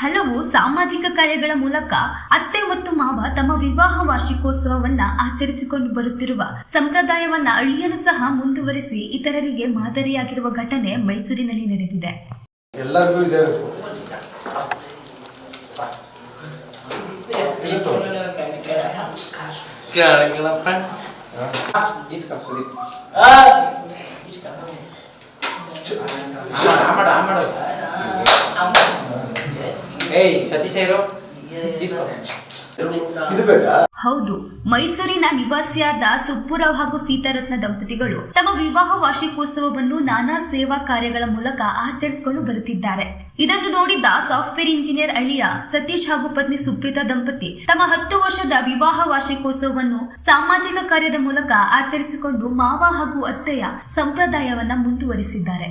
ಹಲವು ಸಾಮಾಜಿಕ ಕಾರ್ಯಗಳ ಮೂಲಕ ಅತ್ತೆ ಮತ್ತು ಮಾವ ತಮ್ಮ ವಿವಾಹ ವಾರ್ಷಿಕೋತ್ಸವವನ್ನ ಆಚರಿಸಿಕೊಂಡು ಬರುತ್ತಿರುವ ಸಂಪ್ರದಾಯವನ್ನ ಅಳಿಯಲು ಸಹ ಮುಂದುವರಿಸಿ ಇತರರಿಗೆ ಮಾದರಿಯಾಗಿರುವ ಘಟನೆ ಮೈಸೂರಿನಲ್ಲಿ ನಡೆದಿದೆ. ಎಲ್ಲರಿಗೂ ಇದೆ ಇರುತ್ತೋ? ಕೇಳಂಗಿಲ್ಲಪ್ಪ ಏಯ್ ಸತೀಶ ಇರು? ಇದು ಬೇಕಾ ಹೌದು ಮೈಸೂರಿನ ನಿವಾಸಿಯಾದ ಸುಪ್ಪುರಾವ್ ಹಾಗೂ ಸೀತಾರತ್ನ ದಂಪತಿಗಳು ತಮ್ಮ ವಿವಾಹ ವಾರ್ಷಿಕೋತ್ಸವವನ್ನು ನಾನಾ ಸೇವಾ ಕಾರ್ಯಗಳ ಮೂಲಕ ಆಚರಿಸಿಕೊಂಡು ಬರುತ್ತಿದ್ದಾರೆ. ಇದನ್ನು ನೋಡಿದ್ದ ಸಾಫ್ಟ್ವೇರ್ ಇಂಜಿನಿಯರ್ ಅಳಿಯ ಸತೀಶ್ ಹಾಗೂ ಪತ್ನಿ ಸುಪ್ರೀತಾ ದಂಪತಿ ತಮ್ಮ ಹತ್ತು ವರ್ಷದ ವಿವಾಹ ವಾರ್ಷಿಕೋತ್ಸವವನ್ನು ಸಾಮಾಜಿಕ ಕಾರ್ಯದ ಮೂಲಕ ಆಚರಿಸಿಕೊಂಡು ಮಾವ ಹಾಗೂ ಅತ್ತೆಯ ಸಂಪ್ರದಾಯವನ್ನ ಮುಂದುವರಿಸಿದ್ದಾರೆ.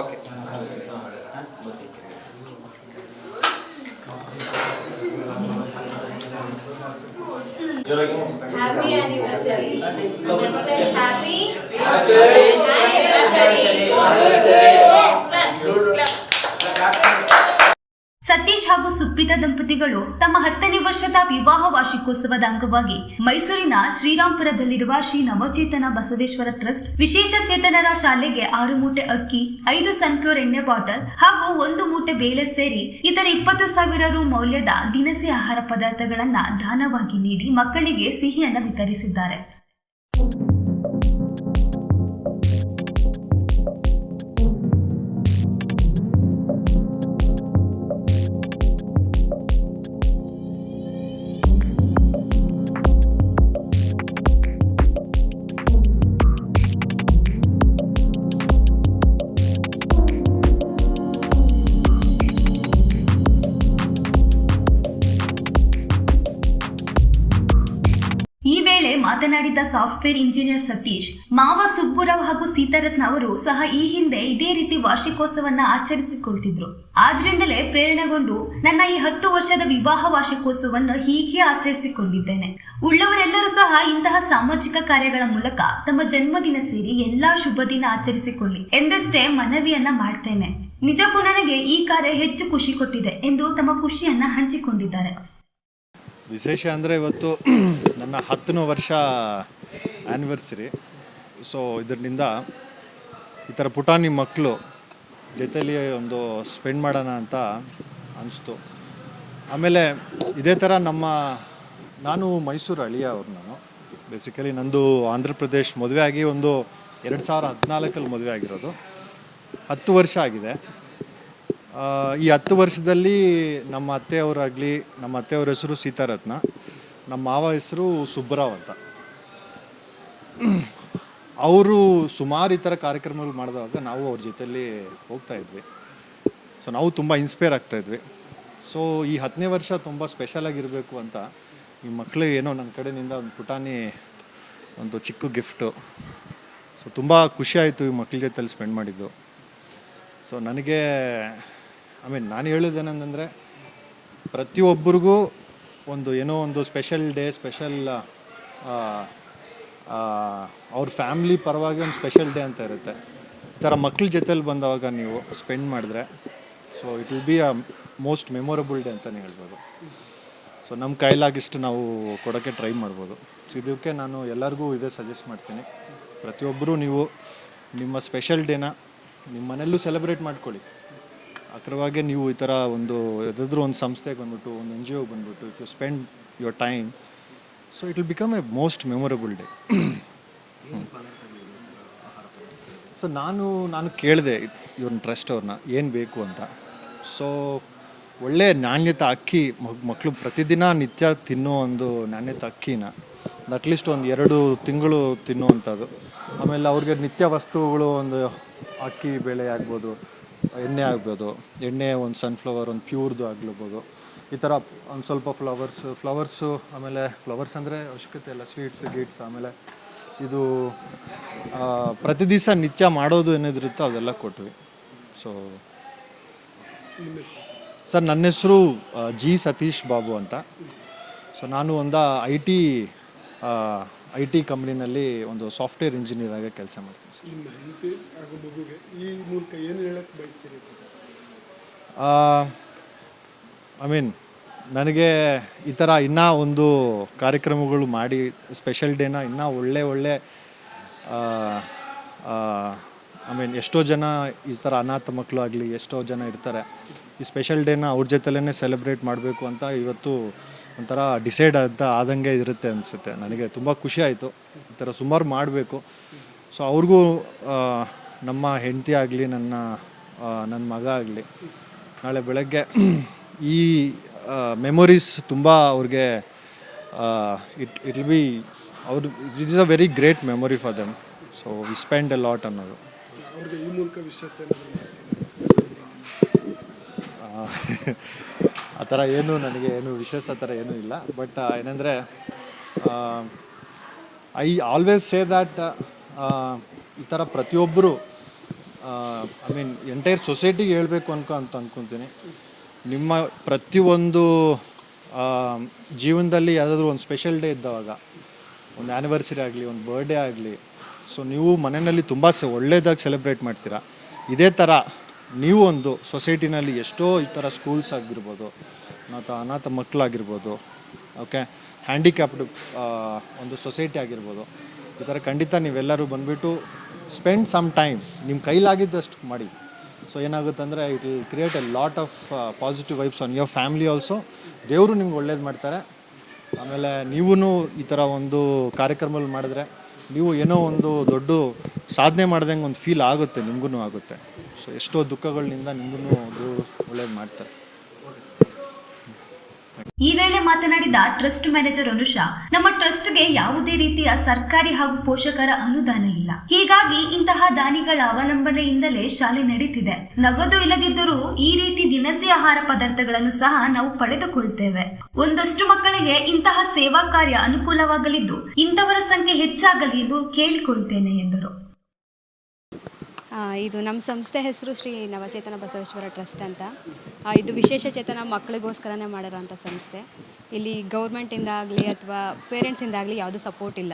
ಓಕೆ ಜೋರಾಗಿ Happy anniversary. Happy Happy Satish ಹಾಗೂ ಸುಪ್ರೀತಾ ದಂಪತಿಗಳು ತಮ್ಮ ಹತ್ತನೇ ವರ್ಷದ ವಿವಾಹ ವಾರ್ಷಿಕೋತ್ಸವದ ಅಂಗವಾಗಿ ಮೈಸೂರಿನ ಶ್ರೀರಾಂಪುರದಲ್ಲಿರುವ ಶ್ರೀ ನವಚೇತನ ಬಸವೇಶ್ವರ ಟ್ರಸ್ಟ್ ವಿಶೇಷ ಚೇತನರ ಶಾಲೆಗೆ ಆರು ಮೂಟೆ ಅಕ್ಕಿ, ಐದು ಸನ್ಫ್ಲೋರ್ ಎಣ್ಣೆ ಬಾಟಲ್ ಹಾಗೂ ಒಂದು ಮೂಟೆ ಬೇಳೆ ಸೇರಿ ಇತರ ಇಪ್ಪತ್ತು ಸಾವಿರ ರು ಮೌಲ್ಯದ ದಿನಸಿ ಆಹಾರ ಪದಾರ್ಥಗಳನ್ನ ದಾನವಾಗಿ ನೀಡಿ ಮಕ್ಕಳಿಗೆ ಸಿಹಿಯನ್ನು ವಿತರಿಸಿದ್ದಾರೆ. ಮಾತನಾಡಿದ ಸಾಫ್ಟ್ವೇರ್ ಇಂಜಿನಿಯರ್ ಸತೀಶ್, ಮಾವ ಸುಬ್ಬುರಾವ್ ಹಾಗೂ ಸೀತಾರತ್ನ ಅವರು ಸಹ ಈ ಹಿಂದೆ ಇದೇ ರೀತಿ ವಾರ್ಷಿಕೋತ್ಸವನ್ನ ಆಚರಿಸಿಕೊಳ್ತಿದ್ರು. ಆದ್ರಿಂದಲೇ ಪ್ರೇರಣೆಗೊಂಡು ನನ್ನ ಈ ಹತ್ತು ವರ್ಷದ ವಿವಾಹ ವಾರ್ಷಿಕೋತ್ಸವವನ್ನು ಹೀಗೆ ಆಚರಿಸಿಕೊಂಡಿದ್ದೇನೆ. ಉಳ್ಳವರೆಲ್ಲರೂ ಸಹ ಇಂತಹ ಸಾಮಾಜಿಕ ಕಾರ್ಯಗಳ ಮೂಲಕ ತಮ್ಮ ಜನ್ಮದಿನ ಸೇರಿ ಎಲ್ಲಾ ಶುಭ ದಿನ ಆಚರಿಸಿಕೊಳ್ಳಿ ಎಂದಷ್ಟೇ ಮನವಿಯನ್ನ ಮಾಡ್ತೇನೆ. ನಿಜಕ್ಕೂ ನನಗೆ ಈ ಕಾರ್ಯ ಹೆಚ್ಚು ಖುಷಿ ಕೊಟ್ಟಿದೆ ಎಂದು ತಮ್ಮ ಖುಷಿಯನ್ನ ಹಂಚಿಕೊಂಡಿದ್ದಾರೆ. ವಿಶೇಷ ಅಂದರೆ ಇವತ್ತು ನನ್ನ ಹತ್ತನೇ ವರ್ಷ ಆ್ಯನಿವರ್ಸರಿ ಸೊ ಇದರಿಂದ ಈ ಥರ ಪುಟಾಣಿ ಮಕ್ಕಳು ಜೊತೆಲಿ ಒಂದು ಸ್ಪೆಂಡ್ ಮಾಡೋಣ ಅಂತ ಅನಿಸ್ತು. ಆಮೇಲೆ ಇದೇ ಥರ ನಮ್ಮ, ನಾನು ಮೈಸೂರು ಅಳಿಯ ಅವ್ರು ನಾನು ಬೇಸಿಕಲಿ ನಂದು ಆಂಧ್ರ ಪ್ರದೇಶ್ ಮದುವೆ ಆಗಿ ಒಂದು ಎರಡು ಸಾವಿರ ಹದಿನಾಲ್ಕಲ್ಲಿ ಮದುವೆ ಆಗಿರೋದು. ಹತ್ತು ವರ್ಷ ಆಗಿದೆ. ಈ ಹತ್ತು ವರ್ಷದಲ್ಲಿ ನಮ್ಮ ಅತ್ತೆಯವರಾಗಲಿ, ನಮ್ಮ ಅತ್ತೆಯವ್ರ ಹೆಸರು ಸೀತಾರತ್ನ, ನಮ್ಮ ಮಾವ ಹೆಸರು ಸುಬ್ಬರಾವ್ ಅಂತ. ಅವರು ಸುಮಾರು ಈ ಥರ ಕಾರ್ಯಕ್ರಮಗಳು ಮಾಡಿದಾಗ ನಾವು ಅವ್ರ ಜೊತೆಯಲ್ಲಿ ಹೋಗ್ತಾ ಇದ್ವಿ. ಸೊ ನಾವು ತುಂಬ ಇನ್ಸ್ಪೈರ್ ಆಗ್ತಾ ಇದ್ವಿ. ಸೊ ಈ ಹತ್ತನೇ ವರ್ಷ ತುಂಬ ಸ್ಪೆಷಲ್ ಆಗಿರಬೇಕು ಅಂತ ಈ ಮಕ್ಕಳು ಏನೋ ನನ್ನ ಕಡೆಯಿಂದ ಒಂದು ಪುಟಾಣಿ, ಒಂದು ಚಿಕ್ಕ ಗಿಫ್ಟು ಸೊ ತುಂಬ ಖುಷಿಯಾಯಿತು ಈ ಮಕ್ಕಳ ಜೊತೆಯಲ್ಲಿ ಸ್ಪೆಂಡ್ ಮಾಡಿದ್ದು. ಸೊ ನನಗೆ ಐ ಮೀನ್ ನಾನು ಹೇಳಿದ್ದೇನೆಂದರೆ ಪ್ರತಿಯೊಬ್ಬರಿಗೂ ಒಂದು ಏನೋ ಒಂದು ಸ್ಪೆಷಲ್ ಡೇ ಸ್ಪೆಷಲ್ ಅವ್ರ ಫ್ಯಾಮ್ಲಿ ಪರವಾಗಿ ಒಂದು ಸ್ಪೆಷಲ್ ಡೇ ಅಂತ ಇರುತ್ತೆ. ಈ ಥರ ಮಕ್ಳ ಜೊತೆಲಿ ಬಂದವಾಗ ನೀವು ಸ್ಪೆಂಡ್ ಮಾಡಿದ್ರೆ so it will be a most memorable day ಅಂತಲೇ ಹೇಳ್ಬೋದು. ಸೊ ನಮ್ಮ ಕೈಲಾಗಿಷ್ಟು ನಾವು ಕೊಡೋಕ್ಕೆ ಟ್ರೈ ಮಾಡ್ಬೋದು. ಸೊ ಇದಕ್ಕೆ ನಾನು ಎಲ್ಲರಿಗೂ ಇದೇ ಸಜೆಸ್ಟ್ ಮಾಡ್ತೀನಿ. ಪ್ರತಿಯೊಬ್ಬರೂ ನೀವು ನಿಮ್ಮ ಸ್ಪೆಷಲ್ ಡೇನ ನಿಮ್ಮ ಮನೆಯಲ್ಲೂ ಸೆಲೆಬ್ರೇಟ್ ಮಾಡ್ಕೊಳ್ಳಿ. ಅದರವಾಗೆ ನೀವು ಈ ಥರ ಒಂದು ಯಾವುದಾದ್ರೂ ಒಂದು ಸಂಸ್ಥೆಗೆ ಬಂದ್ಬಿಟ್ಟು ಒಂದು ಎನ್ ಜಿ ಒ ಬಂದ್ಬಿಟ್ಟು if you spend your time so it will become a most memorable day so ನಾನು ನಾನು ಕೇಳಿದೆ ಇವ್ರನ್ನ ಟ್ರಸ್ಟ್ ಅವ್ರನ್ನ ಏನು ಬೇಕು ಅಂತ. ಸೊ ಒಳ್ಳೆಯ ನಾಣ್ಯತೆ ಅಕ್ಕಿ ಮಕ್ಕಳು ಪ್ರತಿದಿನ ನಿತ್ಯ ತಿನ್ನೋ ಒಂದು ನಾಣ್ಯತೆ ಅಕ್ಕಿನ ಅಟ್ಲೀಸ್ಟ್ ಒಂದು ಎರಡು ತಿಂಗಳು ತಿನ್ನುವಂಥದ್ದು. ಆಮೇಲೆ ಅವ್ರಿಗೆ ನಿತ್ಯ ವಸ್ತುಗಳು ಒಂದು ಅಕ್ಕಿ ಬೆಳೆ ಆಗ್ಬೋದು ಎಣ್ಣೆ ಆಗ್ಬೋದು, ಎಣ್ಣೆ ಒಂದು ಸನ್ಫ್ಲವರ್ ಒಂದು ಪ್ಯೂರ್ದು ಆಗ್ಲಬೋದು. ಈ ಥರ ಒಂದು ಸ್ವಲ್ಪ ಫ್ಲವರ್ಸ್, ಫ್ಲವರ್ಸು ಆಮೇಲೆ ಫ್ಲವರ್ಸ್ ಅಂದರೆ ಅವಶ್ಯಕತೆ ಇಲ್ಲ, ಸ್ವೀಟ್ಸ್, ಗೀಟ್ಸ್ ಆಮೇಲೆ ಇದು ಪ್ರತಿ ದಿವಸ ನಿತ್ಯ ಮಾಡೋದು ಏನಿದಿರುತ್ತೋ ಅದೆಲ್ಲ ಕೊಟ್ವಿ. ಸೊ ಸರ್, ನನ್ನ ಹೆಸರು ಜಿ ಸತೀಶ್ ಬಾಬು ಅಂತ. ಸೊ ನಾನು ಒಂದು ಐ ಟಿ ಐ ಟಿ ಕಂಪ್ನಿನಲ್ಲಿ ಒಂದು ಸಾಫ್ಟ್ವೇರ್ ಇಂಜಿನಿಯರ್ ಆಗಿ ಕೆಲಸ ಮಾಡ್ತೀನಿ ಸರ್. ನಿಮ್ಮ ಹೆಂಡತಿ ಹಾಗೂ ಮಗುಗೆ ಈ ಮೂಲಕ ಏನು ಹೇಳಕ್ಕೆ ಬಯಸ್ತೀರಿ ಅಂತ ಸರ್? ಐ ಮೀನ್ ನನಗೆ ಈ ಥರ ಇನ್ನೂ ಒಂದು ಕಾರ್ಯಕ್ರಮಗಳು ಮಾಡಿ ಸ್ಪೆಷಲ್ ಡೇನ ಇನ್ನೂ ಒಳ್ಳೆ ಒಳ್ಳೆ ಐ ಮೀನ್ ಎಷ್ಟೋ ಜನ ಈ ಥರ ಅನಾಥ ಮಕ್ಕಳು ಆಗಲಿ ಎಷ್ಟೋ ಜನ ಇರ್ತಾರೆ. ಈ ಸ್ಪೆಷಲ್ ಡೇನ ಅವ್ರ ಜೊತೆಲೇ ಸೆಲೆಬ್ರೇಟ್ ಮಾಡಬೇಕು ಅಂತ ಇವತ್ತು ಒಂಥರ ಡಿಸೈಡ್ ಅಂತ ಆದಂಗೆ ಇರುತ್ತೆ ಅನಿಸುತ್ತೆ. ನನಗೆ ತುಂಬ ಖುಷಿ ಆಯಿತು. ಈ ಥರ ಸುಮಾರು ಮಾಡಬೇಕು. ಸೊ ಅವ್ರಿಗೂ ನಮ್ಮ ಹೆಂಡತಿ ಆಗಲಿ ನನ್ನ ನನ್ನ ಮಗ ಆಗಲಿ ನಾಳೆ ಬೆಳಗ್ಗೆ ಈ ಮೆಮೊರೀಸ್ ತುಂಬ ಅವ್ರಿಗೆ ಇಟ್ ಇಟ್ ವಿಲ್ ಬಿ ಅವ್ರ it is a very great memory for them so we spend a lot ಅನ್ನೋದು ಅವ್ರಿಗೆ ಈ ಮೂಲಕ ಆ, ಥರ ಏನು ನನಗೆ ಏನು ವಿಶೇಷ ಥರ ಏನೂ ಇಲ್ಲ. ಬಟ್ ಏನಂದರೆ ಐ ಆಲ್ವೇಸ್ ಸೇ ದ್ಯಾಟ್ ಈ ಥರ ಪ್ರತಿಯೊಬ್ಬರು ಐ ಮೀನ್ ಎಂಟೈರ್ ಸೊಸೈಟಿಗೆ ಹೇಳಬೇಕು ಅನ್ಕೊ ಅಂತ ಅಂದ್ಕೊತೀನಿ ನಿಮ್ಮ ಪ್ರತಿಯೊಂದು ಜೀವನದಲ್ಲಿ ಯಾವುದಾದ್ರೂ ಒಂದು ಸ್ಪೆಷಲ್ ಡೇ ಇದ್ದವಾಗ ಒಂದು ಆ್ಯನಿವರ್ಸರಿ ಆಗಲಿ ಒಂದು ಬರ್ಡೇ ಆಗಲಿ ಸೊ ನೀವು ಮನೆಯಲ್ಲಿ ತುಂಬ ಸ ಒಳ್ಳೇದಾಗಿ ಸೆಲೆಬ್ರೇಟ್ ಮಾಡ್ತೀರಾ. ಇದೇ ಥರ ನೀವು ಒಂದು ಸೊಸೈಟಿನಲ್ಲಿ ಎಷ್ಟೋ ಈ ಥರ ಸ್ಕೂಲ್ಸ್ ಆಗಿರ್ಬೋದು ಅನಾಥ ಅನಾಥ ಮಕ್ಕಳಾಗಿರ್ಬೋದು, ಓಕೆ, ಹ್ಯಾಂಡಿಕ್ಯಾಪ್ಡ್ ಒಂದು ಸೊಸೈಟಿ ಆಗಿರ್ಬೋದು, ಈ ಥರ ಖಂಡಿತ ನೀವೆಲ್ಲರೂ ಬಂದುಬಿಟ್ಟು ಸ್ಪೆಂಡ್ ಸಮ್ ಟೈಮ್, ನಿಮ್ಮ ಕೈಲಾಗಿದ್ದಷ್ಟು ಮಾಡಿ. ಸೊ ಏನಾಗುತ್ತೆ ಅಂದರೆ it will create a lot of positive vibes on your family also. ದೇವರು ನಿಮ್ಗೆ ಒಳ್ಳೇದು ಮಾಡ್ತಾರೆ. ಆಮೇಲೆ ನೀವೂ ಈ ಥರ ಒಂದು ಕಾರ್ಯಕ್ರಮಗಳು ಮಾಡಿದ್ರೆ, ನೀವು ಏನೋ ಒಂದು ದೊಡ್ಡ ಸಾಧನೆ ಮಾಡ್ದಂಗೆ ಒಂದು ಫೀಲ್ ಆಗುತ್ತೆ ನಿಮಗೂ ಆಗುತ್ತೆ. ಸೊ ಎಷ್ಟೋ ದುಃಖಗಳಿಂದ ನಿಮಗೂ ದೇವರು ಒಳ್ಳೇದು ಮಾಡ್ತಾರೆ. ಈ ವೇಳೆ ಮಾತನಾಡಿದ ಟ್ರಸ್ಟ್ ಮ್ಯಾನೇಜರ್ ಅನುಷಾ, ನಮ್ಮ ಟ್ರಸ್ಟ್ಗೆ ಯಾವುದೇ ರೀತಿಯ ಸರ್ಕಾರಿ ಹಾಗೂ ಪೋಷಕರ ಅನುದಾನ ಇಲ್ಲ. ಹೀಗಾಗಿ ಇಂತಹ ದಾನಿಗಳ ಅವಲಂಬನೆಯಿಂದಲೇ ಶಾಲೆ ನಡೀತಿದೆ. ನಗದು ಇಲ್ಲದಿದ್ದರೂ ಈ ರೀತಿ ದಿನಸಿ ಆಹಾರ ಪದಾರ್ಥಗಳನ್ನು ಸಹ ನಾವು ಪಡೆದುಕೊಳ್ತೇವೆ. ಒಂದಷ್ಟು ಮಕ್ಕಳಿಗೆ ಇಂತಹ ಸೇವಾ ಕಾರ್ಯ ಅನುಕೂಲವಾಗಲಿದ್ದು ಇಂಥವರ ಸಂಖ್ಯೆ ಹೆಚ್ಚಾಗಲಿ ಎಂದು ಕೇಳಿಕೊಳ್ತೇನೆ ಎಂದರು. ಇದು ನಮ್ಮ ಸಂಸ್ಥೆ ಹೆಸರು ಶ್ರೀ ನವಚೇತನ ಬಸವೇಶ್ವರ ಟ್ರಸ್ಟ್ ಅಂತ. ಇದು ವಿಶೇಷ ಚೇತನ ಮಕ್ಕಳಿಗೋಸ್ಕರನೇ ಮಾಡಿರೋಂಥ ಸಂಸ್ಥೆ. ಇಲ್ಲಿ ಗೌರ್ಮೆಂಟಿಂದ ಆಗಲಿ ಅಥವಾ ಪೇರೆಂಟ್ಸಿಂದ ಆಗಲಿ ಯಾವುದೂ ಸಪೋರ್ಟ್ ಇಲ್ಲ.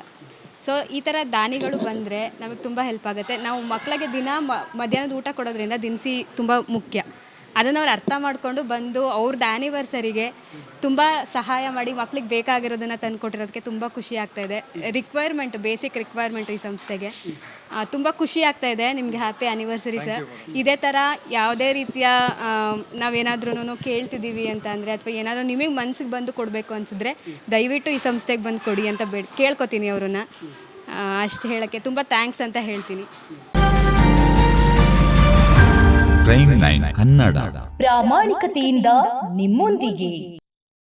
ಸೊ, ಈ ಥರ ದಾನಿಗಳು ಬಂದರೆ ನಮಗೆ ತುಂಬ ಹೆಲ್ಪ್ ಆಗುತ್ತೆ. ನಾವು ಮಕ್ಕಳಿಗೆ ದಿನ ಮಧ್ಯಾಹ್ನದ ಊಟ ಕೊಡೋದ್ರಿಂದ ದಿನಸಿ ತುಂಬ ಮುಖ್ಯ. ಅದನ್ನು ಅವ್ರು ಅರ್ಥ ಮಾಡಿಕೊಂಡು ಬಂದು ಅವ್ರದ್ದು ಆ್ಯನಿವರ್ಸರಿಗೆ ತುಂಬ ಸಹಾಯ ಮಾಡಿ ಮಕ್ಳಿಗೆ ಬೇಕಾಗಿರೋದನ್ನು ತಂದು ಕೊಟ್ಟಿರೋದಕ್ಕೆ ತುಂಬ ಖುಷಿ ಆಗ್ತಾ ಇದೆ. ರಿಕ್ವೈರ್ಮೆಂಟ್ ಬೇಸಿಕ್ ರಿಕ್ವೈರ್ಮೆಂಟ್ ಈ ಸಂಸ್ಥೆಗೆ. ತುಂಬ ಖುಷಿ ಆಗ್ತಾ ಇದೆ ನಿಮಗೆ ಹ್ಯಾಪಿ ಆ್ಯನಿವರ್ಸರಿ ಸರ್ ಇದೇ ಥರ ಯಾವುದೇ ರೀತಿಯ ನಾವೇನಾದ್ರೂ ಕೇಳ್ತಿದ್ದೀವಿ ಅಂತ ಅಂದರೆ ಅಥವಾ ಏನಾದರೂ ನಿಮಗೆ ಮನಸ್ಸಿಗೆ ಬಂದು ಕೊಡಬೇಕು ಅನಿಸಿದ್ರೆ ದಯವಿಟ್ಟು ಈ ಸಂಸ್ಥೆಗೆ ಬಂದು ಕೊಡಿ ಅಂತ ಬೇಡ ಕೇಳ್ಕೊತೀನಿ ಅವ್ರನ್ನ. ಅಷ್ಟು ಹೇಳೋಕ್ಕೆ ತುಂಬ ಥ್ಯಾಂಕ್ಸ್ ಅಂತ ಹೇಳ್ತೀನಿ. Prime nine Kannada. ಪ್ರಾಮಾಣಿಕತೆಯಿಂದ ನಿಮ್ಮೊಂದಿಗೆ.